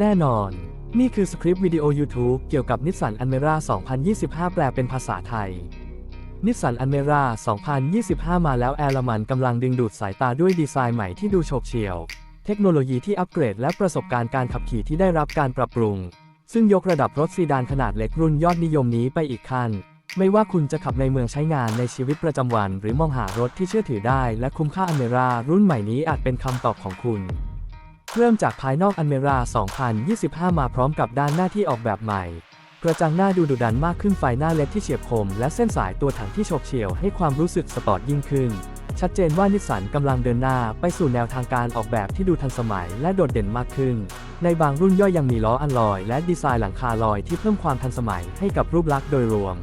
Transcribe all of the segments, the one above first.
แน่นอน นี่คือสคริปต์วิดีโอ YouTube เกี่ยวกับนิสสันอันเมร่า2025 แปลเป็นภาษาไทย นิสสันอันเมร่า2025 มาแล้วแอร์ลมันกำลังดึงดูดสายตาด้วยดีไซน์ใหม่ที่ดูโฉบเฉี่ยว เทคโนโลยีที่อัปเกรดและประสบการณ์การขับขี่ที่ได้รับการปรับปรุง ซึ่งยกระดับรถซีดานขนาดเล็กรุ่นยอดนิยมนี้ไปอีกขั้นไม่ว่าคุณจะขับในเมืองใช้งานในชีวิตประจำวัน หรือมองหารถที่เชื่อถือได้และคุ้มค่าอเมร่ารุ่นใหม่นี้อาจเป็นคำตอบของคุณ เริ่มจากภายนอกอันเมรา 2025 มาพร้อมกับด้านหน้าที่ออกแบบใหม่ กระจังหน้าดูดุดันมากขึ้นไฟหน้าเล็ดที่เฉียบคม และเส้นสายตัวถังที่โฉบเฉี่ยวให้ความรู้สึกสปอร์ตยิ่งขึ้น ชัดเจนว่านิสสันกำลังเดินหน้าไปสู่แนวทางการออกแบบที่ดูทันสมัยและโดดเด่นมากขึ้น ในบางรุ่นย่อยยังมีล้ออัลลอย และดีไซน์หลังคาลอยที่เพิ่มความทันสมัยให้กับรูปลักษณ์โดยรวม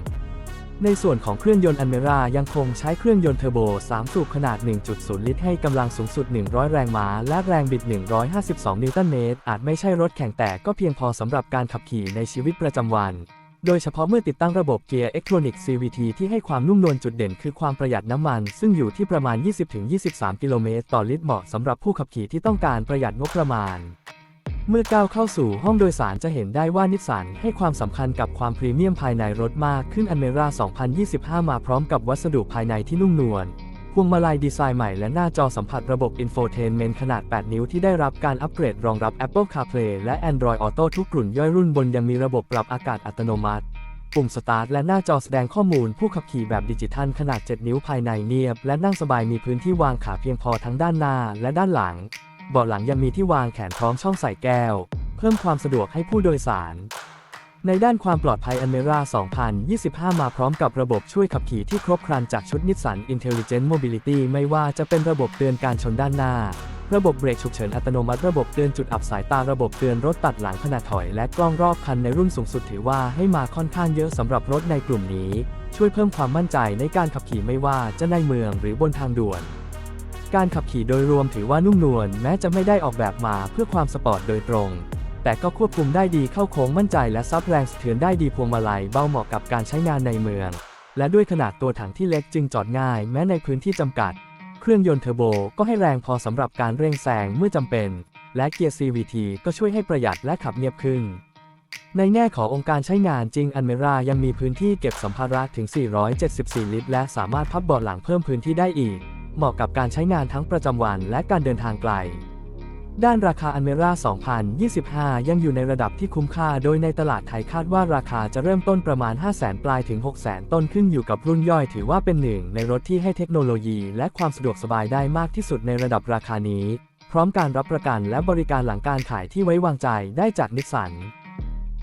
ในส่วนของเครื่องยนต์อันเมร่ายังคงใช้เครื่องยนต์เทอร์โบ 3 สูบขนาด 1.0 ลิตรให้กำลังสูงสุด 100 แรงม้า และแรงบิด 152 นิวตันเมตร อาจไม่ใช่รถแข่งแต่ก็เพียงพอสำหรับการขับขี่ในชีวิตประจำวัน โดยเฉพาะเมื่อติดตั้งระบบเกียร์อิเล็กทรอนิกส์ CVT ที่ให้ความนุ่มนวลจุดเด่นคือความประหยัดน้ำมัน ซึ่งอยู่ที่ประมาณ 20-23 กิโลเมตรต่อลิตรเหมาะสำหรับผู้ขับขี่ที่ต้องการประหยัดงบประมาณ เมื่อก้าวเข้าสู่ห้องโดยสารจะเห็นได้ว่านิสสันให้ความสำคัญกับความพรีเมียมภายในรถมากขึ้นอันเมร่า 2025 มาพร้อมกับวัสดุภายในที่นุ่มนวลพวงมาลัยดีไซน์ใหม่และหน้าจอสัมผัสระบบ Infotainment ขนาด 8 นิ้วที่ได้รับการอัปเกรดรองรับ Apple CarPlay และ Android Auto ทุกกลุ่นย่อยรุ่นบนยังมีระบบปรับอากาศอัตโนมัติ ปุ่มสตาร์ทและหน้าจอแสดงข้อมูลผู้ขับขี่แบบดิจิทัลขนาด 7 นิ้วภายในเนียบ และนั่งสบายมีพื้นที่วางขาเพียงพอทั้งด้านหน้าและด้านหลัง เบาะหลังยังมีที่วางแขนพร้อมช่องใส่แก้ว เพิ่มความสะดวกให้ผู้โดยสาร ในด้านความปลอดภัยอันเมร่า2025 มาพร้อมกับระบบช่วยขับขี่ที่ครบครันจากชุดนิสสัน Intelligent Mobility ไม่ว่าจะเป็นระบบเตือนการชนด้านหน้า ระบบเบรกฉุกเฉินอัตโนมัติระบบเตือนจุดอับสายตาระบบเตือนรถตัดหลังขณะถอย และกล้องรอบคันในรุ่นสูงสุดถือว่าให้มาค่อนข้างเยอะสำหรับรถในกลุ่มนี้ ช่วยเพิ่มความมั่นใจในการขับขี่ไม่ว่าจะในเมืองหรือบนทางด่วน การขับขี่โดยรวมถือว่านุ่มนวลแม้จะไม่ได้ออกแบบมาเพื่อความสปอร์ตโดยตรง แต่ก็ควบคุมได้ดีเข้าโค้งมั่นใจและซับแรงสะเทือนได้ดีพวงมาลัยเบาเหมาะกับการใช้งานในเมือง และด้วยขนาดตัวถังที่เล็กจึงจอดง่าย แม้ในพื้นที่จำกัด เครื่องยนต์เทอร์โบก็ให้แรงพอสำหรับการเร่งแซงเมื่อจำเป็น และเกียร์ CVT ก็ช่วยให้ประหยัดและขับเงียบขึ้นในแง่ขององค์การใช้งานจริงอันเมร่ายังมีพื้นที่เก็บสัมภาระถึง 474 ลิตร และสามารถพับเบาะหลังเพิ่มพื้นที่ได้อีก เหมาะกับการใช้งานทั้งประจำวันและการเดินทางไกล ด้านราคาอันเมร่า2025 ยังอยู่ในระดับที่คุ้มค่า โดยในตลาดไทยคาดว่าราคาจะเริ่มต้นประมาณ 500,000ปลายถึง 600,000ต้นขึ้นอยู่กับรุ่นย่อยถือว่าเป็นหนึ่งในรถที่ให้เทคโนโลยีและความสะดวกสบายได้มากที่สุดในระดับราคานี้ พร้อมการรับประกันและบริการหลังการขายที่ไว้วางใจได้จากนิสสัน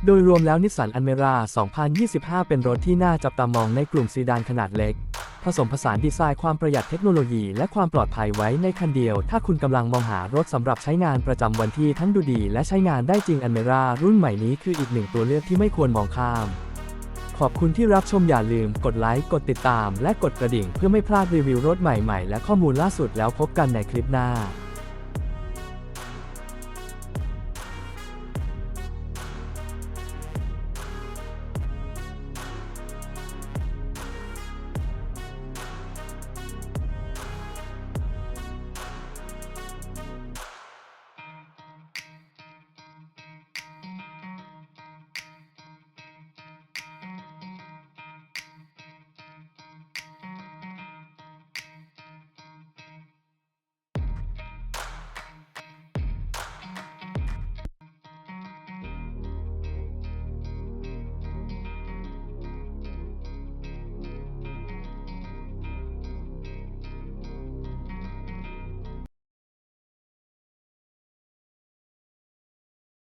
โดยรวมแล้วนิสสันอันเมรา 2025 เป็นรถที่น่าจับตามองในกลุ่มซีดานขนาดเล็ก ผสมผสานดีไซน์ความประหยัดเทคโนโลยีและความปลอดภัยไว้ในคันเดียว ถ้าคุณกำลังมองหารถสำหรับใช้งานประจำวันที่ทั้งดูดีและใช้งานได้จริงอันเมรารุ่นใหม่นี้คืออีกหนึ่งตัวเลือกที่ไม่ควรมองข้าม ขอบคุณที่รับชมอย่าลืมกดไลค์กดติดตาม และกดกระดิ่งเพื่อไม่พลาดรีวิวรถใหม่ๆ และข้อมูลล่าสุดแล้วพบกันในคลิปหน้า